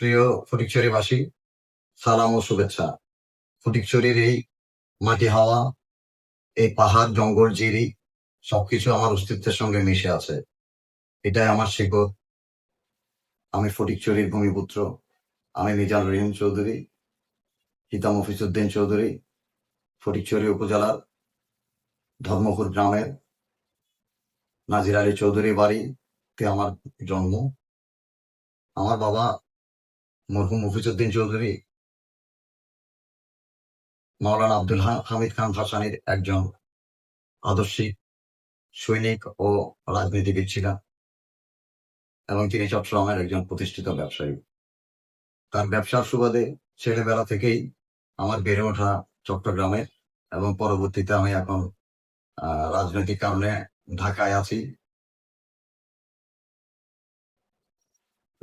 প্রিয় ফটিকছড়িবাসী সালাম ও শুভেচ্ছা। ফটিকছড়ির এই মাটি হাওয়া, এই পাহাড়, জঙ্গল, জিরি, সবকিছু আমার অস্তিত্বের সঙ্গে মিশে আছে। এটাই আমার শিকড়। আমি ফটিকছড়ির ভূমিপুত্র। আমি মিজান রহিম চৌধুরী হিতা মফিজুদ্দিন চৌধুরী, ফটিকছড়ি উপজেলার ধর্মপুর গ্রামের নাজির আলী চৌধুরী বাড়িতে আমার জন্ম। আমার বাবা মরহুম মফিজুদ্দিন চৌধুরী। মাওলানা আব্দুল হামিদ খান ভাসানির একজন আদর্শিক সৈনিক ও রাজনীতিবিদ ছিলেন এবং তিনি চট্টগ্রামের একজন প্রতিষ্ঠিত ব্যবসায়ী। তার ব্যবসার সুবাদে ছেলেবেলা থেকেই আমার বেড়ে ওঠা চট্টগ্রামে এবং পরবর্তীতে আমি এখন রাজনৈতিক কারণে ঢাকায় আছি।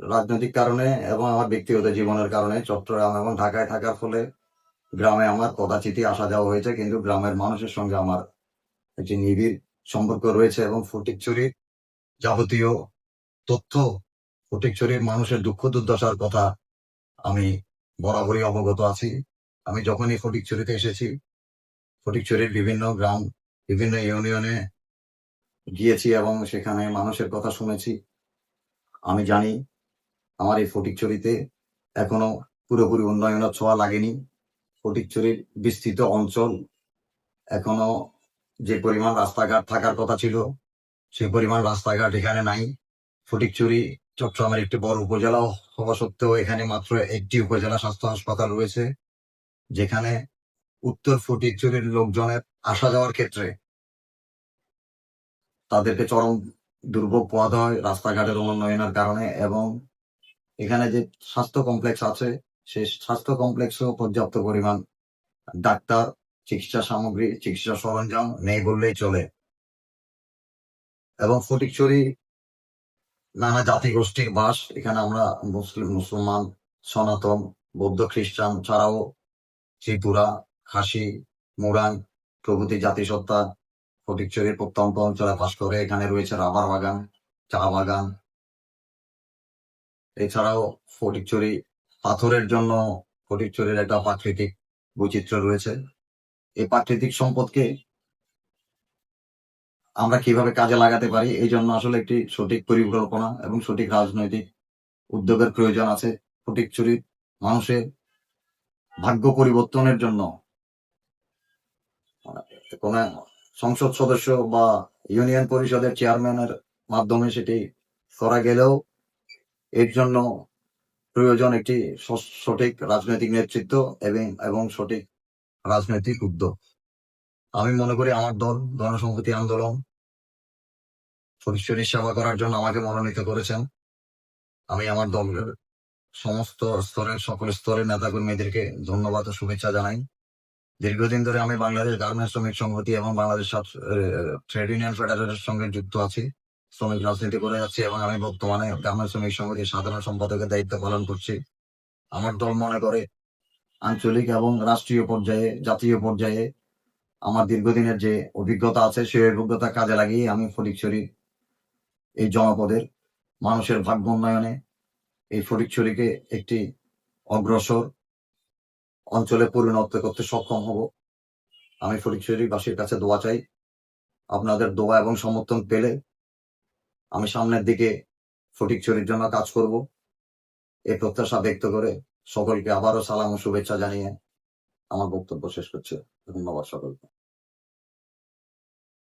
রাজনৈতিক কারণে এবং আমার ব্যক্তিগত জীবনের কারণে চট্টগ্রাম এবং ঢাকায় থাকার ফলে গ্রামে আমার কদাচিতই আসা যাওয়া হয়েছে, কিন্তু গ্রামের মানুষের সঙ্গে আমার একটি নিবিড় সম্পর্ক রয়েছে এবং ফটিকছড়ির যাবতীয় তথ্য ফটিকছড়ির মানুষের দুঃখ দুর্দশার কথা আমি বরাবরই অবগত আছি। আমি যখনই ফটিকছড়িতে এসেছি ফটিকছড়ির বিভিন্ন গ্রাম, বিভিন্ন ইউনিয়নে গিয়েছি এবং সেখানে মানুষের কথা শুনেছি। আমি জানি আমার এই ফটিকছড়িতে এখনও পুরোপুরি উন্নয়নের ছোঁয়া লাগেনি। ফটিকছড়ির বিস্তৃত অঞ্চল এখনও যে পরিমাণ রাস্তাঘাট থাকার কথা ছিল, সে পরিমাণ রাস্তাঘাট এখানে নাই। ফটিকছড়ি চট্টগ্রামের একটি বড় উপজেলা হওয়া সত্ত্বেও এখানে মাত্র একটি উপজেলা স্বাস্থ্য হাসপাতাল রয়েছে, যেখানে উত্তর ফটিকছড়ির লোকজনের আসা যাওয়ার ক্ষেত্রে তাদেরকে চরম দুর্ভোগ পোয়াতে হয় রাস্তাঘাটের উন্নয়নের কারণে এবং এখানে যে স্বাস্থ্য কমপ্লেক্স আছে, সেই স্বাস্থ্য কমপ্লেক্সেও পর্যাপ্ত পরিমাণ ডাক্তার, চিকিৎসা সামগ্রী, চিকিৎসা সরঞ্জাম নেই বললেই চলে। এবং ফটিকছড়ি, নানা জাতি গোষ্ঠীর বাস, এখানে আমরা মুসলিম, মুসলমান, সনাতন, বৌদ্ধ, খ্রিস্টান ছাড়াও ত্রিপুরা, খাসি, মুরাং, প্রভৃতি জাতিসত্তা, ফটিকছড়ির প্রত্যন্ত অঞ্চলে বাস করে। এখানে রয়েছে রাবার বাগান, চা বাগান এছাড়াও ফটিকছড়ি পাথরের জন্য ফটিকছড়ির একটা প্রাকৃতিক বৈচিত্র্য রয়েছে। এই প্রাকৃতিক সম্পদকে আমরা কীভাবে কাজে লাগাতে পারি, এই জন্য আসলে একটি সঠিক পরিকল্পনা এবং সঠিক রাজনৈতিক উদ্যোগের প্রয়োজন আছে। ফটিকছড়ির মানুষের ভাগ্য পরিবর্তনের জন্য কোন সংসদ সদস্য বা ইউনিয়ন পরিষদের চেয়ারম্যানের মাধ্যমে সেটি করা গেলেও এর জন্য প্রয়োজন একটি সঠিক রাজনৈতিক নেতৃত্ব এবং এবং সঠিক রাজনৈতিক উদ্যোগ। আমি মনে করি আমার দল, গণসংহতি আন্দোলন ফটিকছড়ির সেবা করার জন্য আমাকে মনোনীত করেছেন। আমি আমার দলের সমস্ত স্তরের, সকল স্তরের নেতাকর্মীদেরকে ধন্যবাদ ও শুভেচ্ছা জানাই। দীর্ঘদিন ধরে আমি বাংলাদেশ গার্মেন্টস শ্রমিক সংহতি এবং বাংলাদেশ ট্রেড ইউনিয়ন ফেডারেশনের সঙ্গে যুক্ত আছি। শ্রমিক রাজনীতি করে যাচ্ছি এবং আমি বর্তমানে গার্মেন্টস শ্রমিক সংহতির সাধারণ সম্পাদকের দায়িত্ব পালন করছি। আমার দল মনে করে আঞ্চলিক এবং রাষ্ট্রীয় পর্যায়ে, জাতীয় পর্যায়ে আমার দীর্ঘদিনের যে অভিজ্ঞতা আছে, সেই অভিজ্ঞতা কাজে লাগিয়ে আমি ফটিকছড়ি এই জনপদের মানুষের ভাগ্য উন্নয়নে এই ফটিকছড়িকে একটি অগ্রসর অঞ্চলে পরিণত করতে সক্ষম হব। আমি ফটিকছড়িবাসীর কাছে দোয়া চাই। আপনাদের দোয়া এবং সমর্থন পেলে আমি সামনের দিকে সঠিক ফটিকছড়ির জন্য কাজ করব। এই প্রত্যাশা ব্যক্ত করে সকলকে আবারও সালাম ও শুভেচ্ছা জানিয়ে আমার বক্তব্য শেষ করছে। ধন্যবাদ সকলকে।